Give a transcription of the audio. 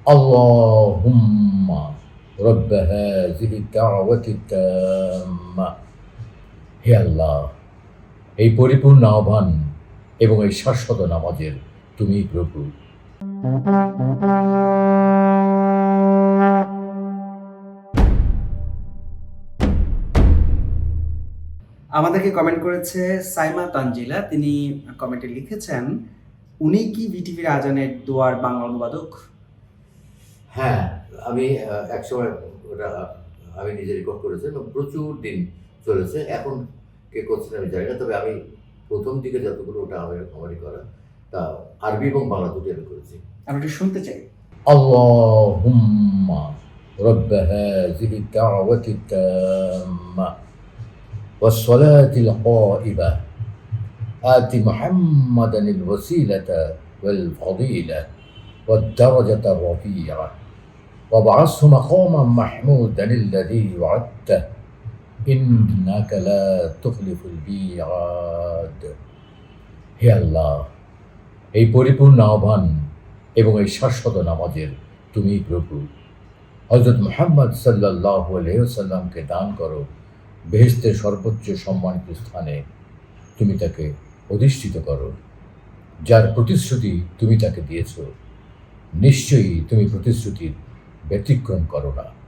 اللهم رب هذه الدعوة التامة হে আল্লাহ এই পরিপূর্ণ আহ্বান এবং এই শাশ্বত নামাজের তুমি প্রভু আমাদেরকে কমেন্ট করেছে সাইমা তানজিলা তিনি কমেন্টে লিখেছেন উনি কি ভিটিভির আজানের দোয়ার বাংলা অনুবাদক হ্যাঁ আমি আহ, একসময় ওটা আমি নিজে রেকর্ড করেছি এবং প্রচুর দিন চলেছে এখন কে করছেন আমি জানি না তবে আমি প্রথম দিকে যতগুলো ওটা আমার আমারই করা তা আরবি এবং বাংলা দুটি আমি করেছি আমরা একটু শুনতে চাই اللهم رب هذه الدعوة التامة والصلاة القائمة آت محمدا الوسيلة والفضيلة والدرجة الرفيعة وابعثه مقاما محمودا الذي وعدته إنك لا تخلف الميعاد হে আল্লাহ এই পরিপূর্ণ আহ্বান এবং এই শাশ্বত নামাজের তুমি প্রভু হজরত মোহাম্মদ সাল্লাহ আলহ্লামকে দান করো বেহেস্তের সর্বোচ্চ সম্মানিত স্থানে তুমি তাকে অধিষ্ঠিত করো যার প্রতিশ্রুতি তুমি তাকে দিয়েছ নিশ্চয়ই তুমি প্রতিশ্রুতির ব্যতিক্রম করো না।